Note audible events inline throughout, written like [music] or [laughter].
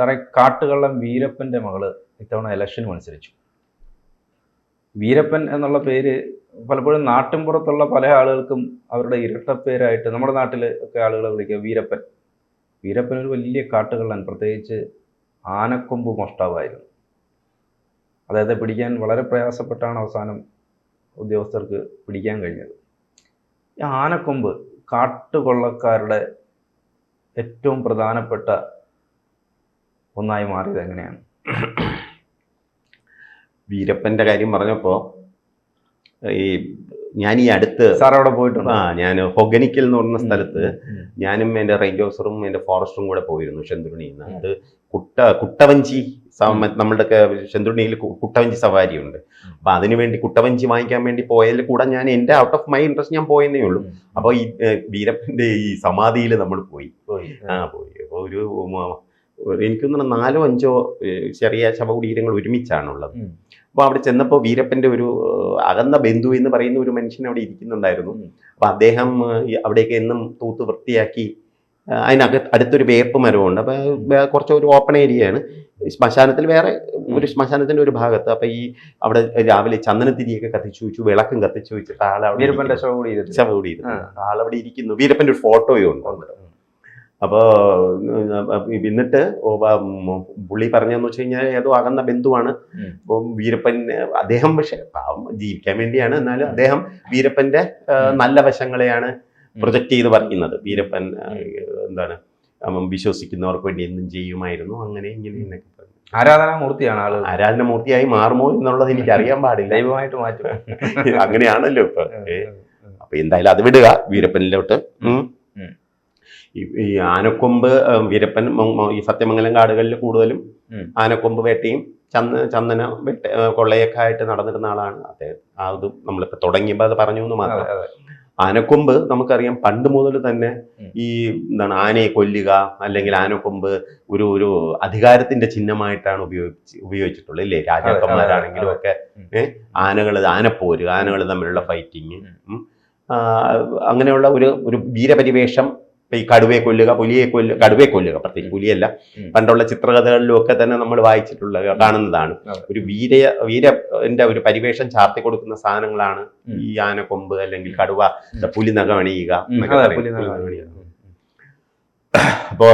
സാറേ കാട്ടുകള്ളം വീരപ്പന്റെ മകൾ ഇത്തവണ ഇലക്ഷന് മത്സരിച്ചു. വീരപ്പൻ എന്നുള്ള പേര് പലപ്പോഴും നാട്ടിൻപുറത്തുള്ള പല ആളുകൾക്കും അവരുടെ ഇരട്ടപ്പേരായിട്ട് നമ്മുടെ നാട്ടിൽ ഒക്കെ ആളുകളെ വിളിക്കുക വീരപ്പൻ. വീരപ്പൻ ഒരു വലിയ കാട്ടുകള്ളൻ പ്രത്യേകിച്ച് ആനക്കൊമ്പ് മോഷ്ടാവായിരുന്നു. അദ്ദേഹത്തെ പിടിക്കാൻ വളരെ പ്രയാസപ്പെട്ടാണ് അവസാനം ഉദ്യോഗസ്ഥർക്ക് പിടിക്കാൻ കഴിഞ്ഞത്. ഈ ആനക്കൊമ്പ് കാട്ടുകൊള്ളക്കാരുടെ ഏറ്റവും പ്രധാനപ്പെട്ട ഒന്നായി മാറിയത് എങ്ങനെയാണ്? വീരപ്പന്റെ കാര്യം പറഞ്ഞപ്പോൾ ഈ ഞാൻ ഈ അടുത്ത് സാർ അവിടെ പോയിട്ടുണ്ട്? ആ ഞാൻ ഹൊഗനിക്കൽ എന്ന് പറഞ്ഞ സ്ഥലത്ത് ഞാനും എന്റെ റേഞ്ച് ഓഫീസറും എന്റെ ഫോറസ്റ്ററും കൂടെ പോയിരുന്നു ശെന്തുണിയിൽ നിന്ന് അത് കുട്ട കുട്ടവഞ്ചി നമ്മളുടെ ചന്ദ്രുണിയിൽ കുട്ടവഞ്ചി സവാരി ഉണ്ട് അപ്പം അതിനു വേണ്ടി കുട്ടവഞ്ചി വാങ്ങിക്കാൻ വേണ്ടി പോയതിൽ കൂടെ ഞാൻ എന്റെ ഔട്ട് ഓഫ് മൈ ഇൻട്രസ്റ്റ് ഞാൻ പോയെന്നേ ഉള്ളൂ. അപ്പോൾ ഈ വീരപ്പന്റെ വീരപ്പന്റെ ഈ സമാധിയിൽ നമ്മൾ പോയി. പോയി. ആ പോയി. അപ്പോൾ ഒരു എനിക്ക് തോന്നുന്നു നാലോ അഞ്ചോ ചെറിയ ശവകുടീരങ്ങൾ ഒരുമിച്ചാണുള്ളത്. അപ്പോൾ അവിടെ ചെന്നപ്പോൾ വീരപ്പന്റെ ഒരു അകന്ന ബന്ധു എന്ന് പറയുന്ന ഒരു മനുഷ്യൻ അവിടെ ഇരിക്കുന്നുണ്ടായിരുന്നു. അപ്പോൾ അപ്പൊ അദ്ദേഹം അവിടേക്ക് എന്നും തൂത്ത് വൃത്തിയാക്കി അതിനകത്ത് അടുത്തൊരു വേപ്പ് മരമുണ്ട് അപ്പോൾ കുറച്ച് ഒരു ഓപ്പൺ ഏരിയയാണ് ശ്മശാനത്തിൽ വേറെ ഒരു ശ്മശാനത്തിന്റെ ഒരു ഭാഗത്ത്. അപ്പൊ ഈ അവിടെ രാവിലെ ചന്ദനത്തിരിയൊക്കെ കത്തിച്ചു വെച്ചു വിളക്കും കത്തിച്ചു വെച്ചിട്ട് ആളവിടെ. ശവ കൂടി ഇരുത്തി. ശവകുടി ആളവിടെ ഇരിക്കുന്നു. വീരപ്പന്റെ ഒരു ഫോട്ടോയും ഉണ്ട്. അപ്പോൾ എന്നിട്ട് പുള്ളി പറഞ്ഞതെന്ന് വെച്ച് കഴിഞ്ഞാൽ ഏതോ അകന്ന ബന്ധുവാണ്. അപ്പം വീരപ്പൻ അദ്ദേഹം പക്ഷെ ജീവിക്കാൻ വേണ്ടിയാണ്. എന്നാലും അദ്ദേഹം വീരപ്പന്റെ നല്ല വശങ്ങളെയാണ് പ്രൊജക്റ്റ് ചെയ്ത് പറയുന്നത് വീരപ്പൻ എന്താണ് വിശ്വസിക്കുന്നവർക്ക് വേണ്ടി എന്തും ചെയ്യുമായിരുന്നു. അങ്ങനെ ഇങ്ങനെ എന്നൊക്കെ പറഞ്ഞു. ആരാധനാമൂർത്തിയാണ് ആൾ? ആരാധനാമൂർത്തിയായി മാറുമോ എന്നുള്ളത് എനിക്ക് അറിയാൻ [laughs] പാടില്ല. ദൈവമായിട്ട് മാറ്റും. [laughs] അങ്ങനെയാണല്ലോ ഇപ്പൊ. അപ്പൊ എന്തായാലും അത് വിടുക. വീരപ്പനിലോട്ട്. ഈ ആനക്കൊമ്പ് വീരപ്പൻ ഈ സത്യമംഗലം കാടുകളിൽ കൂടുതലും ആനക്കൊമ്പ് വേട്ടയും ചന്ദ ചന്ദന വേട്ട കൊള്ളയൊക്കെ ആയിട്ട് നടന്നിരുന്ന ആളാണ് അദ്ദേഹം. അത് നമ്മളിപ്പോ തുടങ്ങിയപ്പോൾ അത് പറഞ്ഞു എന്ന് മാത്രം. ആനക്കൊമ്പ് നമുക്കറിയാം പണ്ട് മുതൽ തന്നെ ഈ എന്താണ് ആനയെ കൊല്ലുക അല്ലെങ്കിൽ ആനക്കൊമ്പ് ഒരു ഒരു അധികാരത്തിന്റെ ചിഹ്നമായിട്ടാണ് ഉപയോഗിച്ച് ഉപയോഗിച്ചിട്ടുള്ളത് ഇല്ലേ? രാജാക്കന്മാരാണെങ്കിലും ഒക്കെ. ആനകൾ ആനപ്പോര് ആനകൾ തമ്മിലുള്ള ഫൈറ്റിങ് അങ്ങനെയുള്ള ഒരു ഒരു വീരപരിവേഷം ഈ കടുവയെ കൊല്ലുക പുലിയെ കൊല്ലുക കടുവയെ കൊല്ലുക പ്രത്യേകിച്ച് പുലിയല്ല. പണ്ടുള്ള ചിത്രകഥകളിലും ഒക്കെ തന്നെ നമ്മൾ വായിച്ചിട്ടുള്ള കാണുന്നതാണ്. ഒരു വീര വീരന്റെ ഒരു പരിവേഷം ചാർത്തി കൊടുക്കുന്ന സാധനങ്ങളാണ്. ഈ ആനക്കൊമ്പ് അല്ലെങ്കിൽ കടുവ പുലി നഖം അണിയുക ഉം, എന്നൊക്കെ അതെ, പറയും. പുലി പുലി നഖം അപ്പോ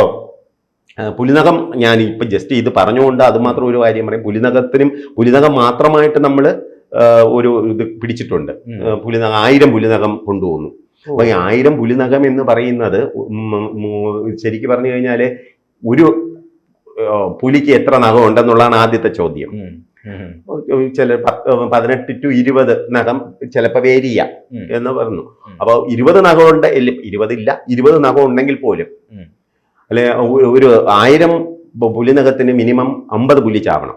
പുലിനകം ഞാൻ ഇപ്പൊ ജസ്റ്റ് ഇത് പറഞ്ഞുകൊണ്ട് അത് മാത്രം ഒരു കാര്യം പറയും. പുലിനകത്തിനും പുലിനകം മാത്രമായിട്ട് നമ്മൾ ഒരു ഇത് പിടിച്ചിട്ടുണ്ട്. പുലിനകം ആയിരം പുലിനകം കൊണ്ടുപോകുന്നു. അപ്പൊ ഈ ആയിരം പുലിനഖം എന്ന് പറയുന്നത് ഉം, പറഞ്ഞു കഴിഞ്ഞാൽ ഒരു പുലിക്ക് എത്ര നഖം ഉണ്ടെന്നുള്ളതാണ് ആദ്യത്തെ ചോദ്യം. ചില പതിനെട്ട് ടു ഇരുപത് നഖം ചിലപ്പോൾ വേരിയ എന്ന് പറഞ്ഞു. അപ്പൊ അപ്പോൾ ഇരുപത് നഖം ഉണ്ട് ഇരുപതില്ല ഇരുപത് നഖം ഉണ്ടെങ്കിൽ പോലും. അല്ലെ ഒരു- ആയിരം പുലിനകത്തിന് പുലിനഖത്തിന് മിനിമം അമ്പത് പുലി ചാവണം.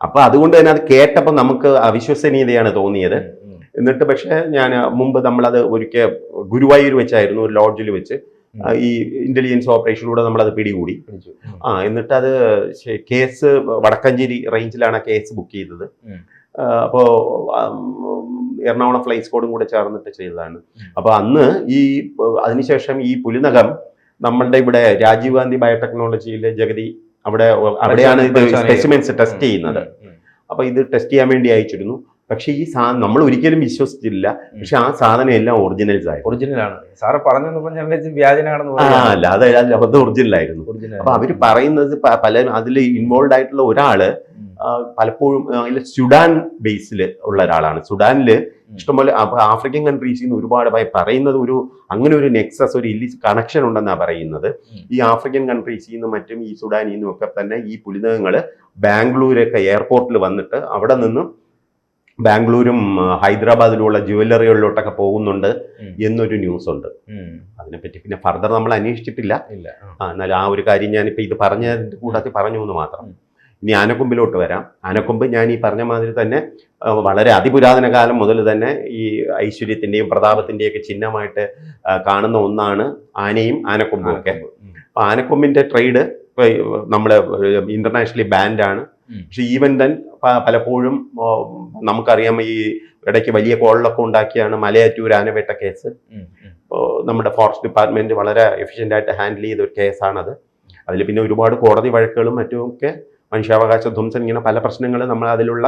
അപ്പൊ അതുകൊണ്ട് തന്നെ അത് കേട്ടപ്പോൾ നമുക്ക് അവിശ്വസനീയതയാണ് തോന്നിയത്. എന്നിട്ട് പക്ഷേ ഞാൻ മുമ്പ് നമ്മളത് ഒരിക്കൽ ഗുരുവായൂർ വെച്ചായിരുന്നു ഒരു ലോഡ്ജിൽ വെച്ച്. ഈ ഇന്റലിജൻസ് ഓപ്പറേഷനിലൂടെ നമ്മളത് പിടികൂടി. ആ എന്നിട്ട് അത് കേസ് വടക്കഞ്ചേരി റേഞ്ചിലാണ് ആ കേസ് ബുക്ക് ചെയ്തത്. അപ്പോൾ എറണാകുളം ഫ്ലൈ സ്കോഡും കൂടെ ചേർന്നിട്ട് ചെയ്തതാണ്. അപ്പോൾ അപ്പൊ അന്ന് ഈ അതിനുശേഷം ഈ പുലിനകം നമ്മളുടെ ഇവിടെ രാജീവ് ഗാന്ധി ബയോടെക്നോളജിയിലെ ജഗതി അവിടെ അവിടെയാണ് ഇത് സ്പെസിമെൻസ് ടെസ്റ്റ് ചെയ്യുന്നത്. അപ്പോൾ അപ്പൊ ഇത് ടെസ്റ്റ് ചെയ്യാൻ വേണ്ടി അയച്ചിരുന്നു. പക്ഷെ ഈ സാ നമ്മൾ ഒരിക്കലും വിശ്വസിച്ചില്ല പക്ഷെ ആ സാധനം എല്ലാം ഒറിജിനൽസ് ആയിരുന്നു ഒറിജിനലാണ്. സാറ് പറഞ്ഞു വ്യാജനാണെന്ന് അല്ല അത് അത് ഒറിജിനൽ ആയിരുന്നു അപ്പൊ അവർ പറയുന്നത് പല അതിൽ ഇൻവോൾവ് ആയിട്ടുള്ള ഒരാൾ പലപ്പോഴും അതിൽ സുഡാൻ ബേസിൽ ഉള്ള ഒരാളാണ്. സുഡാനിൽ ഇഷ്ടംപോലെ ആഫ്രിക്കൻ കൺട്രീസിൽ നിന്ന് ഒരുപാട് പറയുന്നത് ഒരു അങ്ങനെ ഒരു നെക്സസ് ഒരു ഇല്ലി കണക്ഷൻ ഉണ്ടെന്നാണ് പറയുന്നത്. ഈ ആഫ്രിക്കൻ കൺട്രീസിൽ നിന്നും മറ്റും ഈ സുഡാനിൽ നിന്നും ഒക്കെ തന്നെ ഈ പുലിനകങ്ങൾ ബാംഗ്ലൂരൊക്കെ എയർപോർട്ടിൽ വന്നിട്ട് അവിടെ നിന്നും ബാംഗ്ലൂരും ഹൈദരാബാദിലുമുള്ള ഹൈദരാബാദിലുള്ള ജുവല്ലറികളിലോട്ടൊക്കെ പോകുന്നുണ്ട് എന്നൊരു ന്യൂസ് ഉണ്ട് അതിനെപ്പറ്റി പിന്നെ ഫർദർ നമ്മൾ അന്വേഷിച്ചിട്ടില്ല. എന്നാലും ആ. ആ എന്നാൽ ആ ഒരു കാര്യം ഞാനിപ്പോൾ ഇത് പറഞ്ഞതിന്റെ കൂടാതെ പറഞ്ഞു എന്ന് മാത്രം. ഇനി ആനക്കൊമ്പിലോട്ട് വരാം. ആനക്കൊമ്പ് ഞാൻ ഈ പറഞ്ഞ മാതിരി തന്നെ വളരെ അതിപുരാതന കാലം മുതൽ തന്നെ ഈ ഐശ്വര്യത്തിന്റെയും പ്രതാപത്തിന്റെയൊക്കെ ചിഹ്നമായിട്ട് കാണുന്ന ഒന്നാണ് ആനയും ആനക്കൊമ്പും ഒക്കെ. അപ്പൊ അപ്പോൾ ആനക്കൊമ്പിന്റെ ട്രേഡ് നമ്മൾ ഇന്റർനാഷണലി ബാൻഡാണ്. പക്ഷെ ഈവൻ ദൻ പലപ്പോഴും നമുക്കറിയാം ഈ ഇടയ്ക്ക് വലിയ കോളിലൊക്കെ ഉണ്ടാക്കിയാണ് മലയാറ്റൂർ ആനവേട്ട കേസ്. ഇപ്പോൾ നമ്മുടെ ഫോറസ്റ്റ് ഡിപ്പാർട്ട്മെന്റ് വളരെ എഫിഷ്യന്റ് ആയിട്ട് ഹാൻഡിൽ ചെയ്ത ഒരു കേസാണത്. അതിൽ പിന്നെ ഒരുപാട് കോടതി വഴക്കുകളും മറ്റുമൊക്കെ മനുഷ്യാവകാശ ധ്വംസൻ ഇങ്ങനെ പല പ്രശ്നങ്ങൾ നമ്മൾ അതിലുള്ള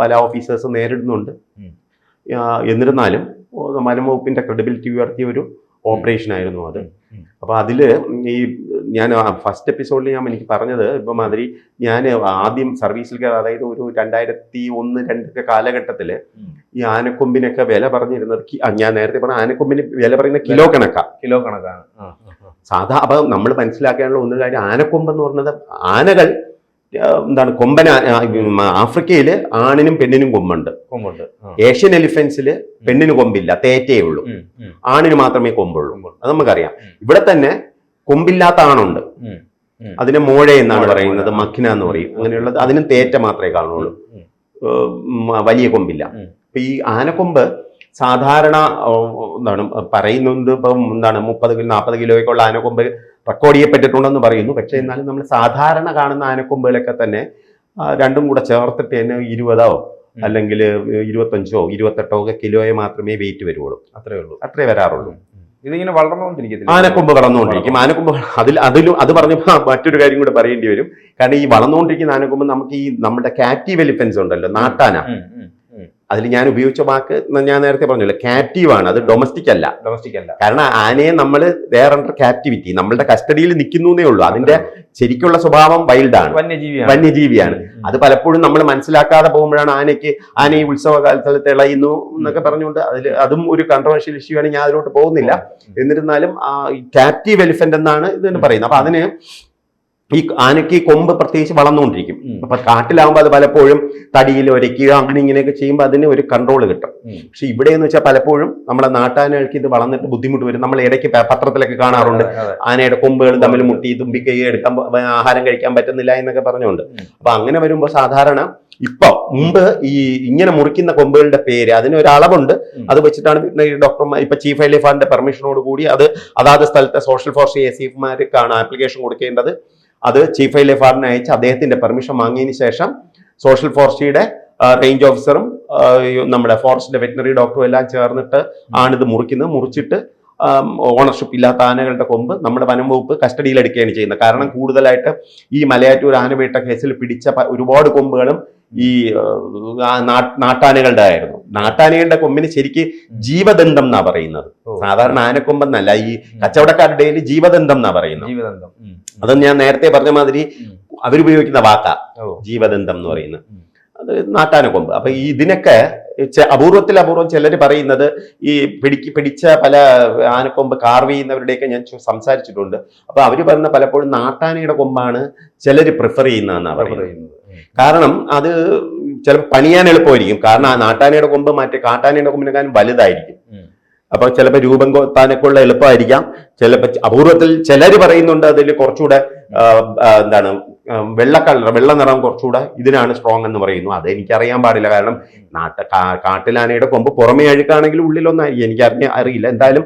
പല ഓഫീസേഴ്സ് നേരിടുന്നുണ്ട്. എന്നിരുന്നാലും വനം വകുപ്പിന്റെ ക്രെഡിബിലിറ്റി ഉയർത്തിയ ഒരു ഓപ്പറേഷൻ ആയിരുന്നു അത്. അപ്പോൾ അതിൽ ഈ ഞാൻ ഫസ്റ്റ് എപ്പിസോഡിൽ ഞാൻ എനിക്ക് പറഞ്ഞത് ഇപ്പം മാതിരി ഞാൻ ആദ്യം സർവീസിൽ കയറി അതായത് ഒരു രണ്ടായിരത്തി ഒന്ന് രണ്ടൊക്കെ കാലഘട്ടത്തിൽ ഈ ആനക്കൊമ്പിനൊക്കെ വില പറഞ്ഞിരുന്നത് ഞാൻ നേരത്തെ പറഞ്ഞ ആനക്കൊമ്പിന് വില പറയുന്ന കിലോ കണക്കാ. കിലോ കണക്കാണ്. സാധാ അപ്പം നമ്മൾ മനസ്സിലാക്കാനുള്ള ഒന്നും കാര്യം ആനക്കൊമ്പ് എന്ന് പറയുന്നത് ആനകൾ എന്താണ് കൊമ്പൻ ആഫ്രിക്കയിൽ ആണിനും പെണ്ണിനും കൊമ്പുണ്ട്. കൊമ്പുണ്ട്. ഏഷ്യൻ എലിഫൻസിൽ പെണ്ണിന് കൊമ്പില്ല തേറ്റേ ഉള്ളൂ. ആണിന് മാത്രമേ കൊമ്പുള്ളൂ. അത് നമുക്കറിയാം. ഇവിടെ തന്നെ കൊമ്പില്ലാത്ത ആണുണ്ട്. അതിനെ മോഴ എന്നാണ് പറയുന്നത്. മഖിന എന്ന് പറയും. അങ്ങനെയുള്ളത് അതിനും തേറ്റ മാത്രമേ കാണുള്ളൂ. വലിയ കൊമ്പില്ല. അപ്പൊ ഈ ആനക്കൊമ്പ് സാധാരണ എന്താണ് പറയുന്നുണ്ട് ഇപ്പം എന്താണ് മുപ്പത് കിലോ നാൽപ്പത് കിലോയ്ക്കുള്ള ആനക്കൊമ്പ് റെക്കോർഡ് ചെയ്യപ്പെട്ടിട്ടുണ്ടെന്ന് പറയുന്നു. പക്ഷേ എന്നാലും നമ്മൾ സാധാരണ കാണുന്ന ആനക്കൊമ്പുകളൊക്കെ തന്നെ രണ്ടും കൂടെ ചേർത്തിട്ട് തന്നെ ഇരുപതോ. അല്ലെങ്കിൽ ഇരുപത്തഞ്ചോ ഇരുപത്തെട്ടോ ഒക്കെ കിലോയെ മാത്രമേ വെയിറ്റ് വരുള്ളൂ അത്രേ ഉള്ളൂ. അത്രേ വരാറുള്ളൂ. ഇതിങ്ങനെ വളർന്നുകൊണ്ടിരിക്കും ആനക്കൊമ്പ് വളർന്നുകൊണ്ടിരിക്കും. ആനക്കൊമ്പ് അതിൽ അതിലും അത് പറഞ്ഞപ്പോൾ മറ്റൊരു കാര്യം കൂടെ പറയേണ്ടി വരും. കാരണം ഈ വളർന്നുകൊണ്ടിരിക്കുന്ന ആനക്കൊമ്പ് നമുക്ക് ഈ നമ്മുടെ കാറ്റീവ് എലിഫൻസ് ഉണ്ടല്ലോ നാട്ടാന. അതിൽ ഞാൻ ഉപയോഗിച്ച വാക്ക് ഞാൻ നേരത്തെ പറഞ്ഞല്ലോ കാറ്റീവ് ആണ്. അത് ഡൊമസ്റ്റിക് അല്ല. ഡൊമസ്റ്റിക് അല്ല. കാരണം ആനയെ നമ്മൾ വേർ അണ്ടർ ക്യാപ്റ്റിവിറ്റി നമ്മളുടെ കസ്റ്റഡിയിൽ നിൽക്കുന്നേ ഉള്ളൂ. അതിന്റെ ശരിക്കുള്ള സ്വഭാവം വൈൽഡാണ് വന്യജീവിയാണ്. വന്യജീവിയാണ്. അത് പലപ്പോഴും നമ്മൾ മനസ്സിലാക്കാതെ പോകുമ്പോഴാണ് ആനയ്ക്ക് ആന ഈ ഉത്സവകാലത്തിൽ തിളയുന്നു എന്നൊക്കെ പറഞ്ഞുകൊണ്ട് അതിൽ അതും ഒരു കൺട്രവേഴ്ഷ്യൽ ഇഷ്യൂ ആണ്. ഞാൻ അതിലോട്ട് പോകുന്നില്ല. എന്നിരുന്നാലും ക്യാപ്റ്റീവ് എലിഫന്റ് എന്നാണ് ഇതിന് പറയുന്നത്. അപ്പൊ അതിന് ഈ ആനയ്ക്ക് ഈ കൊമ്പ് പ്രത്യേകിച്ച് വളർന്നുകൊണ്ടിരിക്കും. അപ്പൊ കാട്ടിലാവുമ്പോൾ അത് പലപ്പോഴും തടിയിൽ ഒരയ്ക്കുക അങ്ങനെ ഇങ്ങനെയൊക്കെ ചെയ്യുമ്പോൾ അതിന് ഒരു കൺട്രോൾ കിട്ടും. പക്ഷെ ഇവിടെ എന്ന് വെച്ചാൽ പലപ്പോഴും നമ്മളെ നാട്ടാനകൾക്ക് ഇത് വളർന്നിട്ട് ബുദ്ധിമുട്ട് വരും. നമ്മൾ ഇടയ്ക്ക് പത്രത്തിലൊക്കെ കാണാറുണ്ട്. ആനയുടെ കൊമ്പുകൾ തമ്മിൽ മുട്ടി തുമ്പിക്കൈ എടുക്കാൻ ആഹാരം കഴിക്കാൻ പറ്റുന്നില്ല എന്നൊക്കെ പറഞ്ഞുകൊണ്ട്. അപ്പൊ അങ്ങനെ വരുമ്പോൾ സാധാരണ ഇപ്പൊ മുമ്പ് ഈ ഇങ്ങനെ മുറിക്കുന്ന കൊമ്പുകളുടെ പേര് അതിന് ഒരു അളവുണ്ട്. അത് വെച്ചിട്ടാണ് ഡോക്ടർമാർ ഇപ്പൊ ചീഫ് എലിഫാന്റെ പെർമിഷനോട് കൂടി അത് അതാത് സ്ഥലത്തെ സോഷ്യൽ ഫോറസ്റ്റ് എ സിമാർക്കാണ് ആപ്ലിക്കേഷൻ കൊടുക്കേണ്ടത്. അത് ചീഫ് ഐ ലെഫാറിന് അയച്ച് അദ്ദേഹത്തിന്റെ പെർമിഷൻ വാങ്ങിയതിന് ശേഷം സോഷ്യൽ ഫോറസ്റ്റിയുടെ റേഞ്ച് ഓഫീസറും നമ്മുടെ ഫോറസ്റ്റിന്റെ വെറ്റിനറി ഡോക്ടറും എല്ലാം ചേർന്നിട്ട് ആണിത് മുറിക്കുന്നത്. മുറിച്ചിട്ട് ഓണർഷിപ്പ് ഇല്ലാത്ത ആനകളുടെ കൊമ്പ് നമ്മുടെ വനം വകുപ്പ് കസ്റ്റഡിയിൽ എടുക്കുകയാണ് ചെയ്യുന്നത്. കാരണം കൂടുതലായിട്ട് ഈ മലയാറ്റൂർ ആനവേട്ട കേസിൽ പിടിച്ച ഒരുപാട് കൊമ്പുകളും ഈ നാട്ടാനകളുടെ ആയിരുന്നു. നാട്ടാനകളുടെ കൊമ്പിന് ശരിക്ക് ജീവദന്തം എന്നാ പറയുന്നത്. സാധാരണ ആനക്കൊമ്പെന്നല്ല ഈ കച്ചവടക്കാരുടെ ഇടയിൽ ജീവദന്തം എന്നാ പറയുന്നത്. ജീവദന്തം. അത് ഞാൻ നേരത്തെ പറഞ്ഞ മാതിരി. അവരുപയോഗിക്കുന്ന വാക്ക. ജീവദന്തം എന്ന് പറയുന്നത്. അത് നാട്ടാനക്കൊമ്പ്. അപ്പൊ ഇതിനൊക്കെ അപൂർവത്തിൽ അപൂർവം ചിലർ പറയുന്നത് ഈ പിടിക്ക് പിടിച്ച പല ആനക്കൊമ്പ് കാർവ് ചെയ്യുന്നവരുടെയൊക്കെ ഞാൻ സംസാരിച്ചിട്ടുണ്ട്. അപ്പൊ അവർ പറയുന്ന പലപ്പോഴും നാട്ടാനയുടെ കൊമ്പാണ് ചിലർ പ്രിഫർ ചെയ്യുന്നതെന്നാണ് അവർ പറയുന്നത്. കാരണം അത് ചിലപ്പോൾ പണിയാൻ എളുപ്പമായിരിക്കും. കാരണം ആ നാട്ടാനയുടെ കൊമ്പ് മറ്റേ കാട്ടാനയുടെ കൊമ്പിനെക്കാളും വലുതായിരിക്കും. അപ്പൊ ചിലപ്പോൾ രൂപം കൊത്താനൊക്കെ ഉള്ള എളുപ്പമായിരിക്കാം ചിലപ്പോൾ അപൂർവത്തിൽ ചിലർ പറയുന്നുണ്ട് അതിൽ കുറച്ചുകൂടെ എന്താണ് വെള്ള കളർ വെള്ള നിറം കുറച്ചുകൂടെ ഇതിനാണ് സ്ട്രോങ് എന്ന് പറയുന്നു. അത് എനിക്കറിയാൻ പാടില്ല. കാരണം നാട്ട കാട്ടിലാനയുടെ കൊമ്പ് പുറമേ അഴുക്കാണെങ്കിൽ ഉള്ളിലൊന്നായിരിക്കും എനിക്ക് അറിഞ്ഞ അറിയില്ല. എന്തായാലും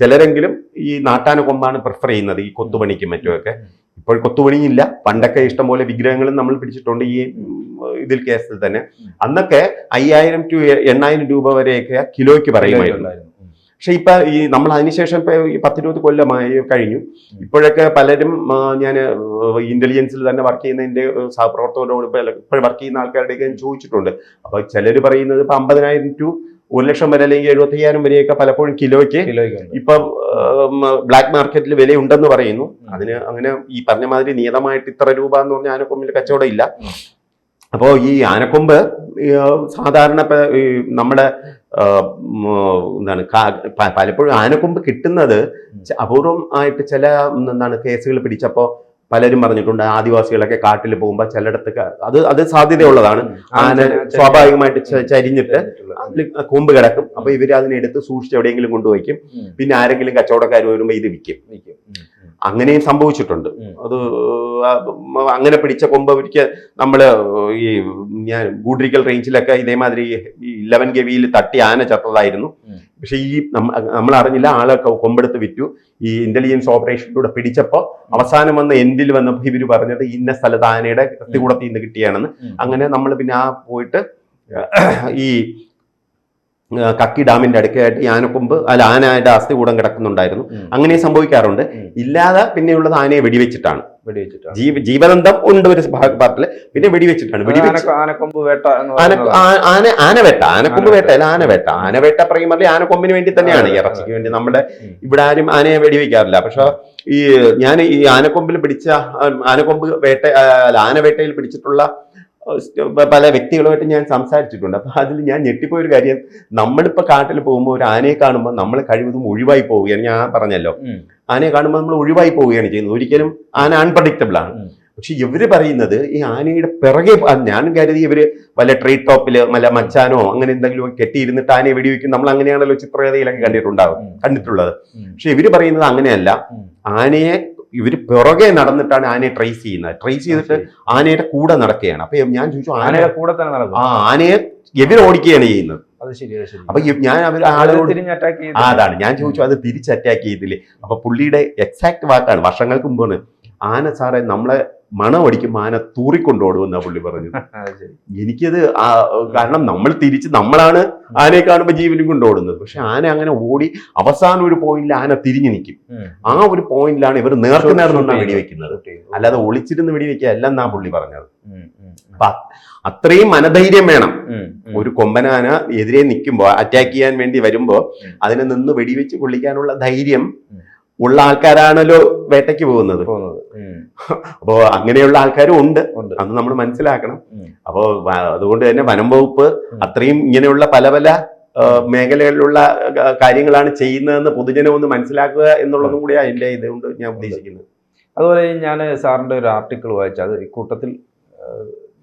ചിലരെങ്കിലും ഈ നാട്ടാന കൊമ്പാണ് പ്രിഫർ ചെയ്യുന്നത്. ഈ കൊത്തുപണിക്കും മറ്റുമൊക്കെ. ഇപ്പോൾ കൊത്തുപണിയില്ല. പണ്ടൊക്കെ ഇഷ്ടംപോലെ വിഗ്രഹങ്ങളും നമ്മൾ പിടിച്ചിട്ടുണ്ട് ഈ ഇതിൽ കേസിൽ തന്നെ. അന്നൊക്കെ അയ്യായിരം ടു എണ്ണായിരം രൂപ വരെയൊക്കെ കിലോയ്ക്ക് പറയുമായിരുന്നു. പക്ഷെ ഇപ്പൊ ഈ നമ്മൾ അതിനുശേഷം ഇപ്പൊ ഈ പത്തിരുപത് കൊല്ലമായി കഴിഞ്ഞു ഇപ്പോഴൊക്കെ പലരും ഞാൻ ഇന്റലിജൻസിൽ തന്നെ വർക്ക് ചെയ്യുന്നതിന്റെ ഏഹ്, സഹപ്രവർത്തകരോട് ഇപ്പോൾ വർക്ക് ചെയ്യുന്ന ആൾക്കാരുടെയൊക്കെ ഞാൻ ചോദിച്ചിട്ടുണ്ട് അപ്പൊ ചിലർ പറയുന്നത് ഇപ്പൊ അമ്പതിനായിരം ടു ഒരു ലക്ഷം വരെ അല്ലെങ്കിൽ എഴുപത്തി അയ്യായിരം വരെയൊക്കെ പലപ്പോഴും കിലോയ്ക്ക് ഇപ്പൊ. ബ്ലാക്ക് മാർക്കറ്റിൽ വിലയുണ്ടെന്ന് പറയുന്നു. അതിന് അങ്ങനെ ഈ പറഞ്ഞ മാതിരി നിയതമായിട്ട് ഇത്ര രൂപ എന്ന് പറഞ്ഞ ആനക്കൊമ്പിൽ കച്ചവടം ഇല്ല. അപ്പോൾ ഈ ആനക്കൊമ്പ് സാധാരണ ഈ നമ്മുടെ എന്താണ് പലപ്പോഴും ആനക്കൊമ്പ് കിട്ടുന്നത് അപൂർവം ആയിട്ട് ചില എന്താണ് കേസുകൾ പിടിച്ചപ്പോൾ പലരും പറഞ്ഞിട്ടുണ്ട് ആദിവാസികളൊക്കെ കാട്ടിൽ പോകുമ്പോൾ ചിലയിടത്തൊക്കെ അത് അത് സാധ്യതയുള്ളതാണ്. ആന സ്വാഭാവികമായിട്ട് ചരിഞ്ഞിട്ട് കൊമ്പ് കിടക്കും. അപ്പൊ ഇവർ അതിനെടുത്ത് സൂക്ഷിച്ച് എവിടെയെങ്കിലും കൊണ്ടുവയ്ക്കും പിന്നെ ആരെങ്കിലും കച്ചവടക്കാർ വരുമ്പോൾ ഇത് വിൽക്കും. അങ്ങനെയും സംഭവിച്ചിട്ടുണ്ട്. അത് അങ്ങനെ പിടിച്ച കൊമ്പ് ഒരിക്കൽ നമ്മൾ ഈ ഞാൻ ഗൂഡ്രിക്കൽ റേഞ്ചിലൊക്കെ ഇതേമാതിരി ഈ ഇലവൻ ഗവിയിൽ തട്ടി ആന ചത്തതായിരുന്നു. പക്ഷെ ഈ നമ്മൾ അറിഞ്ഞില്ല ആളെ കൊമ്പെടുത്ത് വിറ്റു. ഈ ഇന്റലിജൻസ് ഓപ്പറേഷനിലൂടെ പിടിച്ചപ്പോ അവസാനം വന്ന എന്തിൽ വന്നപ്പോൾ ഇവർ പറഞ്ഞത് ഇന്ന സ്ഥലത്ത് ആനയുടെ കത്തികൂടത്തിൽ നിന്ന് കിട്ടിയാണെന്ന്. അങ്ങനെ നമ്മൾ പിന്നെ ആ പോയിട്ട് ഈ കക്കി ഡാമിന്റെ അടുക്കായിട്ട് ഈ ആനക്കൊമ്പ് അല്ല ആനയുടെ അസ്ഥി കൂടം കിടക്കുന്നുണ്ടായിരുന്നു. അങ്ങനെ സംഭവിക്കാറുണ്ട്. ഇല്ലാതെ പിന്നെയുള്ളത് ആനയെ വെടിവെച്ചിട്ടാണ്. വെടിവെച്ചിട്ടാണ്. ജീവ ജീവനന്തം ഉണ്ട് ഒരു പാർട്ടിൽ പിന്നെ വെടിവെച്ചിട്ടാണ്. വെടിവെച്ച് ആനക്കൊമ്പ് വേട്ട എന്ന് ആന ആനവേട്ട ആനക്കൊമ്പ്. വേട്ട അല്ല ആനവേട്ട. ആനവേട്ട പറയുമ്പോൾ ആനക്കൊമ്പിന് വേണ്ടി തന്നെയാണ് ഇറച്ചിക്ക് വേണ്ടി നമ്മുടെ. ഇവിടെ ആരും ആനയെ വെടിവെക്കാറില്ല. പക്ഷെ ഈ ഞാൻ ഈ ആനക്കൊമ്പിൽ പിടിച്ച ആനക്കൊമ്പ് വേട്ട അല്ല ആനവേട്ടയിൽ പിടിച്ചിട്ടുള്ള പല വ്യക്തികളുമായിട്ട് ഞാൻ സംസാരിച്ചിട്ടുണ്ട്. അപ്പോൾ അതിൽ ഞാൻ ഞെട്ടിപ്പോയ ഒരു കാര്യം നമ്മളിപ്പോ കാട്ടിൽ പോകുമ്പോൾ ഒരു ആനയെ കാണുമ്പോൾ നമ്മൾ കഴിവതും ഒഴിവായി പോവുകയാണ്. ഞാൻ പറഞ്ഞല്ലോ. ആനയെ കാണുമ്പോൾ നമ്മൾ ഒഴിവായി പോവുകയാണ് ചെയ്യുന്നത്. ഒരിക്കലും ആന അൺപ്രഡിക്റ്റബിൾ ആണ്. പക്ഷെ ഇവർ പറയുന്നത് ഈ ആനയുടെ പിറകെ ഞാൻ കരുതി ഇവർ വല്ല ട്രീ ടോപ്പിൽ വല്ല മച്ചാനോ അങ്ങനെ എന്തെങ്കിലും കെട്ടിയിരുന്നിട്ട് ആനയെ വെടിവെക്കും. നമ്മൾ അങ്ങനെയാണല്ലോ ചിത്രകഥയിലൊക്കെ കണ്ടിട്ടുണ്ടാവും. കണ്ടിട്ടുള്ളത്. പക്ഷെ ഇവർ പറയുന്നത് അങ്ങനെയല്ല. ആനയെ ഇവർ പുറകെ നടന്നിട്ടാണ് ആനയെ ട്രേസ് ചെയ്യുന്നത്. ട്രേസ് ചെയ്തിട്ട്. ആനയുടെ കൂടെ നടക്കുകയാണ്. അപ്പൊ ഞാൻ ചോദിച്ചു ആന ആനയുടെ കൂടെ തന്നെ നടക്കും. ആ ആനയെ എതിർ ഓടിക്കുകയാണ് ചെയ്യുന്നത്. അത് ശരിയാണ് ശരി. അപ്പൊ ഞാൻ അവർ ആളുകൾ അറ്റാക്ക് അതാണ്. ഞാൻ ചോദിച്ചു അത് തിരിച്ച് അറ്റാക്ക് ചെയ്തില്ലേ? അപ്പൊ പുള്ളിയുടെ എക്സാക്ട് വാക്കാണ് വർഷങ്ങൾക്ക് മുമ്പാണ്. ആന സാറേ നമ്മളെ മണം മാന തൂറിക്കൊണ്ടോടും തൂറിക്കൊണ്ടോടുമെന്നാ പുള്ളി [laughs] ശരി. എനിക്കത് ആ, കാരണം നമ്മൾ തിരിച്ച് നമ്മളാണ് ആനയെ കാണുമ്പോൾ ജീവനും കൊണ്ടോടുന്നത്. പക്ഷെ ആന അങ്ങനെ ഓടി അവസാന ഒരു പോയിന്റിൽ ആന തിരിഞ്ഞു നിൽക്കും ആ ഒരു പോയിന്റിലാണ് ഇവർ നേർക്ക് നേർന്നാണ് വെടിവെക്കുന്നത്. അല്ലാതെ ഒളിച്ചിരുന്ന് വെടിവെക്കുക അല്ലെന്നാ പുള്ളി പറഞ്ഞത്. അത്രയും മനധൈര്യം വേണം. ഒരു കൊമ്പനാന എതിരെ നിൽക്കുമ്പോൾ അറ്റാക്ക് ചെയ്യാൻ വേണ്ടി വരുമ്പോൾ അതിനെ നിന്ന് വെടിവെച്ച് കൊള്ളിക്കാനുള്ള ധൈര്യം. ഉള്ള ആൾക്കാരാണല്ലോ വേട്ടയ്ക്ക് പോകുന്നത്. അപ്പോ അങ്ങനെയുള്ള ആൾക്കാരും ഉണ്ട്. അന്ന് നമ്മൾ മനസ്സിലാക്കണം. അപ്പോ അതുകൊണ്ട് തന്നെ വനം വകുപ്പ് അത്രയും ഇങ്ങനെയുള്ള പല പല മേഖലകളിലുള്ള കാര്യങ്ങളാണ് ചെയ്യുന്നതെന്ന് പൊതുജനം ഒന്ന് മനസ്സിലാക്കുക എന്നുള്ളതും കൂടി അതിന്റെ ഇതുകൊണ്ട് ഞാൻ ഉദ്ദേശിക്കുന്നത്. അതുപോലെ ഞാൻ സാറിന്റെ ഒരു ആർട്ടിക്കിൾ വായിച്ചു. അത് ഇക്കൂട്ടത്തിൽ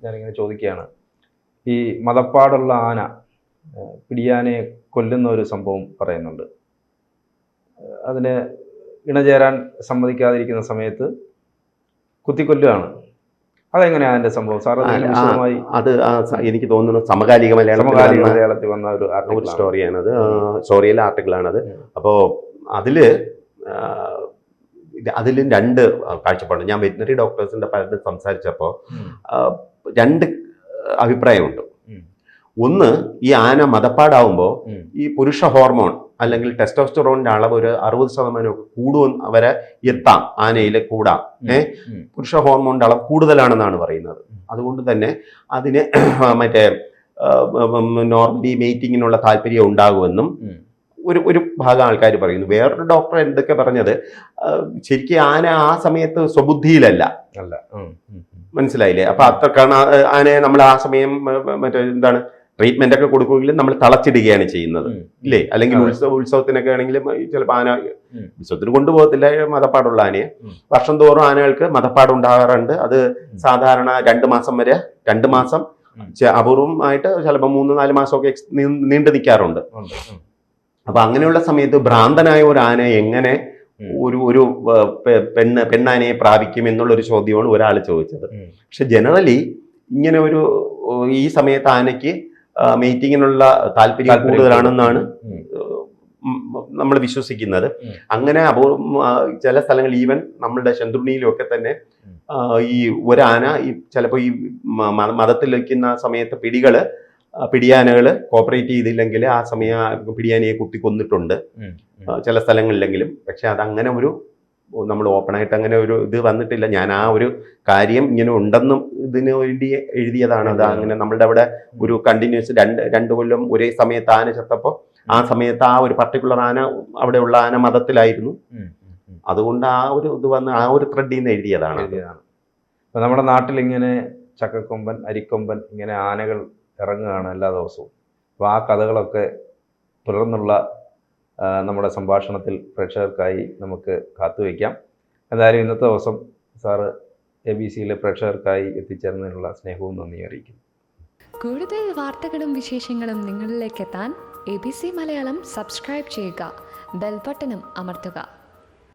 ഞാനിങ്ങനെ ചോദിക്കുകയാണ്. ഈ മതപ്പാടുള്ള ആന പിടിയാനെ കൊല്ലുന്ന ഒരു സംഭവം പറയുന്നുണ്ട്. അതിന് ഇണചേരാൻ സമ്മതിക്കാതിരിക്കുന്ന സമയത്ത് കുത്തിക്കൊല്ലുകയാണ്. അതെങ്ങനെയാണ് അതിന്റെ സംഭവം? സാർ അത് എനിക്ക് തോന്നുന്നു സമകാലിക മലയാളം സമകാലിക മലയാളത്തിൽ വന്ന ഒരു ഒരു സ്റ്റോറിയാണത് സ്റ്റോറിയിലെ ആർട്ടിക്കിളാണത് അപ്പോൾ അപ്പോ അതിൽ അതിലും രണ്ട് കാഴ്ചപ്പാടുണ്ട് ഞാൻ വെറ്റിനറി ഡോക്ടേഴ്സിന്റെ പലരും സംസാരിച്ചപ്പോൾ രണ്ട് അഭിപ്രായമുണ്ട്. ഒന്ന് ഈ ആന മതപ്പാടാവുമ്പോൾ ഈ പുരുഷ ഹോർമോൺ അല്ലെങ്കിൽ ടെസ്റ്റോസ്റ്ററോണിന്റെ അളവ് ഒരു അറുപത് ശതമാനമൊക്കെ കൂടും വരെ എത്താം ആനയിൽ കൂടാം. ഏ? പുരുഷ ഹോർമോണിന്റെ അളവ് കൂടുതലാണെന്നാണ് പറയുന്നത്. അതുകൊണ്ട് തന്നെ അതിന് [clears throat] മറ്റേ നോർമലി മീറ്റിങ്ങിനുള്ള താല്പര്യം ഉണ്ടാകുമെന്നും ഒരു ഒരു ഭാഗം ആൾക്കാർ പറയുന്നു. വേറൊരു ഡോക്ടർ എന്തൊക്കെ പറഞ്ഞത്? ശരിക്കും ആന ആ സമയത്ത് സ്വബുദ്ധിയിലല്ല. മനസ്സിലായില്ലേ? അപ്പൊ അത്രക്കാണ് ആനയെ നമ്മൾ ആ സമയം മറ്റേ എന്താണ് ട്രീറ്റ്മെന്റ് ഒക്കെ കൊടുക്കുമെങ്കിലും നമ്മൾ തളച്ചിടുകയാണ് ചെയ്യുന്നത്. ഇല്ലേ? അല്ലെങ്കിൽ. ഉത്സവ ഉത്സവത്തിനൊക്കെ ആണെങ്കിലും ചിലപ്പോൾ ആന. ഉത്സവത്തിന് കൊണ്ടുപോകത്തില്ല മതപ്പാടുള്ള ആനയെ. വർഷം തോറും ആനകൾക്ക് മതപ്പാട് ഉണ്ടാകാറുണ്ട്. അത് സാധാരണ രണ്ട് മാസം വരെ രണ്ട് മാസം അപൂർവമായിട്ട് ചിലപ്പോൾ മൂന്ന് നാല് മാസമൊക്കെ നീണ്ടു നിൽക്കാറുണ്ട്. അപ്പൊ അങ്ങനെയുള്ള സമയത്ത് ഭ്രാന്തനായ ഒരു ആന എങ്ങനെ ഒരു ഒരു പെണ്ണ് പെണ്ണാനയെ പ്രാപിക്കും എന്നുള്ള ഒരു ചോദ്യമാണ് ഒരാൾ ചോദിച്ചത്. പക്ഷെ ജനറലി ഇങ്ങനെ ഒരു ഈ സമയത്ത് ആനയ്ക്ക് മീറ്റിങ്ങിനുള്ള താല്പര്യം കൂടുതലാണെന്നാണ് നമ്മൾ വിശ്വസിക്കുന്നത്. അങ്ങനെ അപൂർവം ചില സ്ഥലങ്ങളിൽ ഈവൻ നമ്മളുടെ ശന്ത്രുണിയിലൊക്കെ തന്നെ ഈ ഒരാന ഈ ചിലപ്പോൾ ഈ മതത്തിൽ വയ്ക്കുന്ന സമയത്ത് പിടികൾ പിടിയാനകൾ കോപ്പറേറ്റ് ചെയ്തില്ലെങ്കിൽ ആ സമയം പിടിയാനയെ കുത്തി കൊന്നിട്ടുണ്ട് ചില സ്ഥലങ്ങളിലെങ്കിലും. പക്ഷെ അതങ്ങനെ ഒരു നമ്മൾ ഓപ്പണായിട്ട് അങ്ങനെ ഒരു ഇത് വന്നിട്ടില്ല. ഞാൻ ആ ഒരു കാര്യം ഇങ്ങനെ ഉണ്ടെന്നും ഇതിന് വേണ്ടി എഴുതിയതാണ്. അത് അങ്ങനെ നമ്മളുടെ അവിടെ ഒരു കണ്ടിന്യൂസ് രണ്ട് രണ്ട് കൊല്ലം ഒരേ സമയത്ത് ആന ചത്തപ്പോൾ ആ സമയത്ത് ആ ഒരു പർട്ടിക്കുലർ ആന അവിടെ ഉള്ള ആന മതത്തിലായിരുന്നു. അതുകൊണ്ട് ആ ഒരു ഇത് വന്ന് ആ ഒരു ത്രെഡിൽ നിന്ന് എഴുതിയതാണ് നമ്മുടെ നാട്ടിൽ ഇങ്ങനെ ചക്കക്കൊമ്പൻ അരിക്കൊമ്പൻ ഇങ്ങനെ ആനകൾ ഇറങ്ങുകയാണ് എല്ലാ ദിവസവും. അപ്പോൾ ആ കഥകളൊക്കെ തുടർന്നുള്ള നമ്മുടെ സംഭാഷണത്തിൽ പ്രേക്ഷകർക്കായി നമുക്ക് കാത്തുവയ്ക്കാം എന്തായാലും ഇന്നത്തെ ദിവസം സാറ് എ ബി സിയിലെ പ്രേക്ഷകർക്കായി എത്തിച്ചേർന്നതിനുള്ള സ്നേഹവും നന്ദി അറിയിക്കുന്നു. കൂടുതൽ വാർത്തകളും വിശേഷങ്ങളും നിങ്ങളിലേക്ക് എത്താൻ A B C Malayalam subscribe ചെയ്യുക. ബെൽബട്ടനും അമർത്തുക.